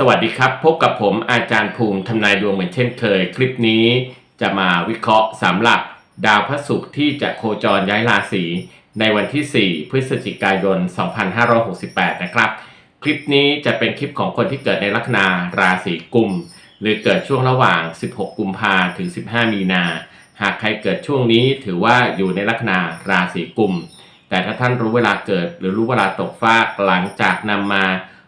สวัสดีครับ พบกับผมอาจารย์ภูมิทำนายดวงเหมือนเช่นเคย คลิปนี้จะมาวิเคราะห์สำหรับดาวพระศุกร์ที่จะโคจรย้ายราศีในวันที่ 4 พฤศจิกายน 2568 นะครับ คลิปนี้จะเป็นคลิปของคนที่เกิดในลัคนาราศีกุม หรือเกิดช่วงระหว่าง 16 กุมภาถึง 15 มีนา หากใครเกิดช่วงนี้ถือว่าอยู่ในลัคนาราศีกุม แต่ถ้าท่านรู้เวลาเกิดหรือรู้เวลาตกฟากหลังจากนำมา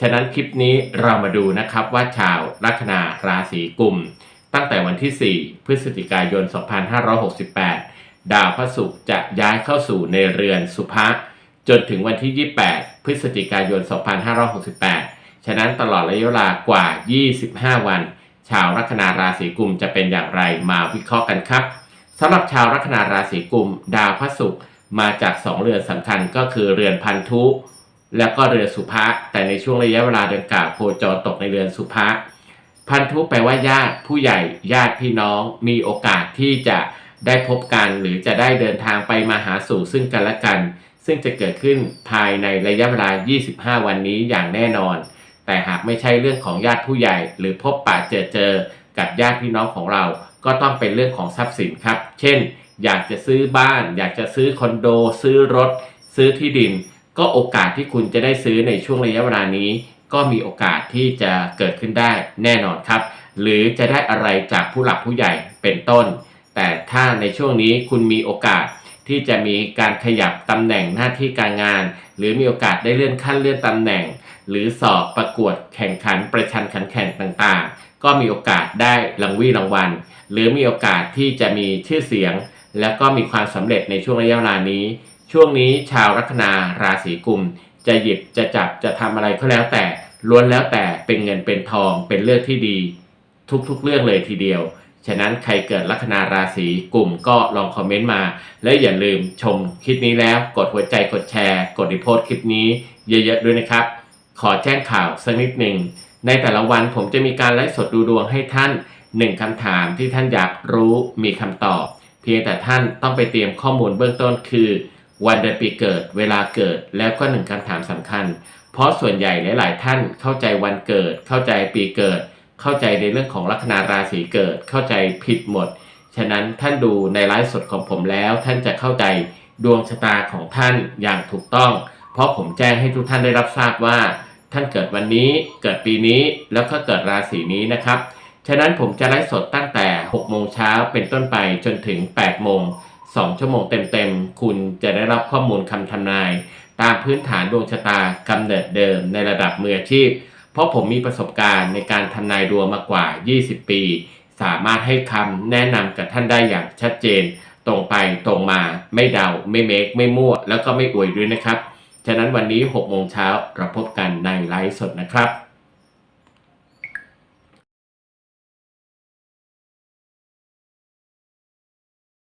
ฉะนั้นคลิปนี้เรามาดูนะครับว่าชาวลัคนาราศีกุม ตั้งแต่วันที่ 4 พฤศจิกายน 2568 ดาวพระศุกร์จะย้ายเข้าสู่ในเรือนสุภะจนถึงวันที่ 28 พฤศจิกายน 2568 ฉะนั้นตลอดระยะเวลากว่า 25 วัน ชาวลัคนาราศีกุมจะเป็นอย่างไรมาวิเคราะห์กันครับสำหรับชาวลัคนาราศีกุม ดาวพระศุกร์มาจาก 2 เรือนสำคัญก็คือเรือนพันธุ แล้วก็เรือนสุภะแต่ในช่วงระยะเวลาดังกล่าวโคจรตกในเรือนสุภะพันธุแปลว่าญาติผู้ใหญ่ญาติพี่น้องมีโอกาสที่จะได้พบกัน หรือจะได้เดินทางไปมาหาสู่ซึ่งกันและกัน ซึ่งจะเกิดขึ้นภายในระยะเวลา 25 วันนี้อย่างแน่นอน แต่หากไม่ใช่เรื่องของญาติผู้ใหญ่ หรือพบปะเจอเจอกับญาติพี่น้องของเรา ก็ต้องเป็นเรื่องของทรัพย์สินครับ เช่น อยากจะซื้อบ้าน อยากจะซื้อคอนโด ซื้อรถ ซื้อที่ดิน ก็โอกาสที่คุณจะได้ซื้อในช่วงระยะเวลานี้ ก็มีโอกาสที่จะเกิดขึ้นได้แน่นอนครับ หรือจะได้อะไรจากผู้หลักผู้ใหญ่เป็นต้น แต่ถ้าในช่วงนี้คุณมีโอกาสที่จะมีการขยับตำแหน่งหน้าที่การงาน หรือมีโอกาสได้เลื่อนขั้นเลื่อนตำแหน่ง หรือสอบประกวดแข่งขันประชันขันแข่งต่างๆ ก็มีโอกาสได้รางวีรางวัล หรือมีโอกาสที่จะมีชื่อเสียง แล้วก็มีความสำเร็จในช่วงระยะเวลานี้ ช่วงนี้ชาวลัคนาราศีกุม จะหยิบจะจับจะทำอะไรก็แล้วแต่ล้วนแล้วแต่เป็นเงินเป็นทองเป็นเรื่องที่ดี ทุกๆเรื่องเลยทีเดียว ฉะนั้นใครเกิดลัคนาราศีกุมก็ลองคอมเมนต์มา และอย่าลืมชมคลิปนี้แล้ว กดหัวใจกดแชร์ กดรีโพสต์คลิปนี้เยอะๆด้วยนะครับ ขอแจ้งข่าวสักนิดหนึ่งในแต่ละวันผมจะมีการไลฟ์สดดูดวงให้ท่านหนึ่งคำถามที่ท่านอยากรู้มีคำตอบ เพียงแต่ท่านต้องไปเตรียมข้อมูลเบื้องต้นคือ วันเดือนปีเกิด เวลาเกิด แล้วก็หนึ่งคำถามสำคัญ เพราะส่วนใหญ่หลาย ๆ ท่านเข้าใจวันเกิด เข้าใจปีเกิด เข้าใจในเรื่องของลัคนาราศีเกิด เข้าใจผิดหมด ฉะนั้นท่านดูในไลฟ์สดของผมแล้ว ท่านจะเข้าใจดวงชะตาของท่านอย่างถูกต้อง เพราะผมแจ้งให้ทุกท่านได้รับทราบว่า ท่านเกิดวันนี้ เกิดปีนี้ แล้วก็เกิดราศีนี้นะครับ ฉะนั้นผมจะไลฟ์สดตั้งแต่6โมงเช้าเป็นต้นไปจนถึง8โมง 2 ชั่วโมงเต็มๆ คุณจะได้รับข้อมูลคำทำนาย ตามพื้นฐานดวงชะตากำเนิดเดิมในระดับมืออาชีพ เพราะผมมีประสบการณ์ในการทำนายดวงมากว่า 20 ปี สามารถให้คำแนะนำกับท่านได้อย่างชัดเจน ตรงไปตรงมาไม่เดา ไม่เมค ไม่มั่ว แล้วก็ไม่อวยด้วยนะครับ ฉะนั้นวันนี้6โมงเช้าเราพบกันในไลฟ์สดนะครับ